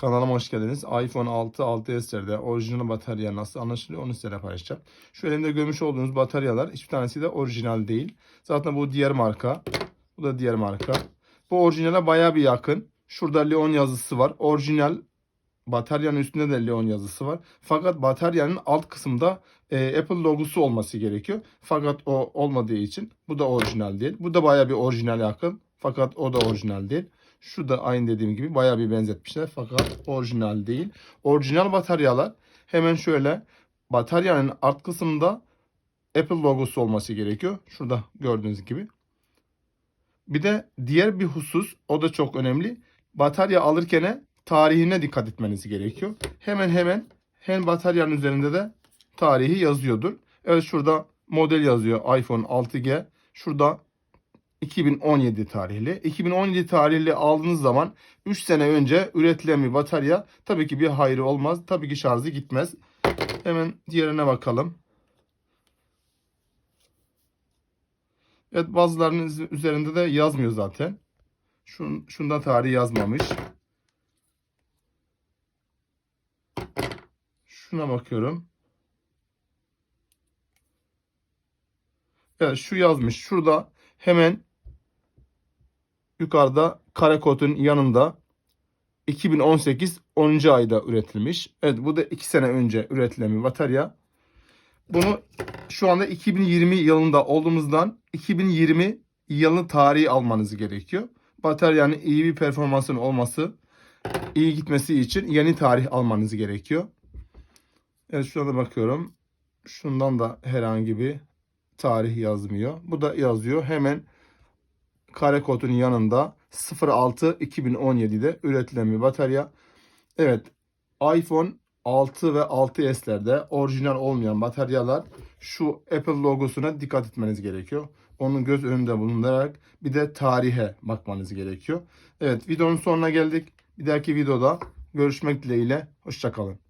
Kanalıma hoş geldiniz. iPhone 6, 6s'lerde orijinal batarya nasıl anlaşılıyor onu size paylaşacağım. Şu elimde görmüş olduğunuz bataryalar hiçbir tanesi de orijinal değil. Zaten bu diğer marka. Bu da diğer marka. Bu orijinale baya bir yakın. Şurada Leon yazısı var. Orijinal bataryanın üstünde de Leon yazısı var. Fakat bataryanın alt kısmında e, Apple logosu olması gerekiyor. Fakat o olmadığı için bu da orijinal değil. Bu da baya bir orijinal yakın. Fakat o da orijinal değil. Şu da aynı dediğim gibi baya bir benzetmişler. Fakat orijinal değil. Orijinal bataryalar hemen şöyle bataryanın alt kısmında Apple logosu olması gerekiyor. Şurada gördüğünüz gibi. Bir de diğer bir husus o da çok önemli. Batarya alırken tarihine dikkat etmeniz gerekiyor. Hemen hemen hem bataryanın üzerinde de tarihi yazıyordur. Evet şurada model yazıyor iPhone 6G. Şurada 2017 tarihli. 2017 tarihli aldığınız zaman 3 sene önce üretilen bir batarya tabii ki bir hayrı olmaz. Tabii ki şarjı gitmez. Hemen diğerine bakalım. Evet bazılarının üz- üzerinde de yazmıyor zaten. Şun, şunda tarih yazmamış. Şuna bakıyorum. Evet şu yazmış. Şurada hemen yukarıda kare kodun yanında 2018 10. ayda üretilmiş. Evet bu da 2 sene önce üretilen bir batarya. Bunu şu anda 2020 yılında olduğumuzdan 2020 yılını tarihi almanız gerekiyor. Bataryanın iyi bir performansın olması, iyi gitmesi için yeni tarih almanız gerekiyor. Evet şuna da bakıyorum. Şundan da herhangi bir tarih yazmıyor. Bu da yazıyor. Hemen kare kodun yanında 06 2017'de üretilen bir batarya. Evet iPhone 6 ve 6s'lerde orijinal olmayan bataryalar şu Apple logosuna dikkat etmeniz gerekiyor. Onu göz önünde bulundurarak bir de tarihe bakmanız gerekiyor. Evet videonun sonuna geldik. Bir dahaki videoda görüşmek dileğiyle. Hoşçakalın.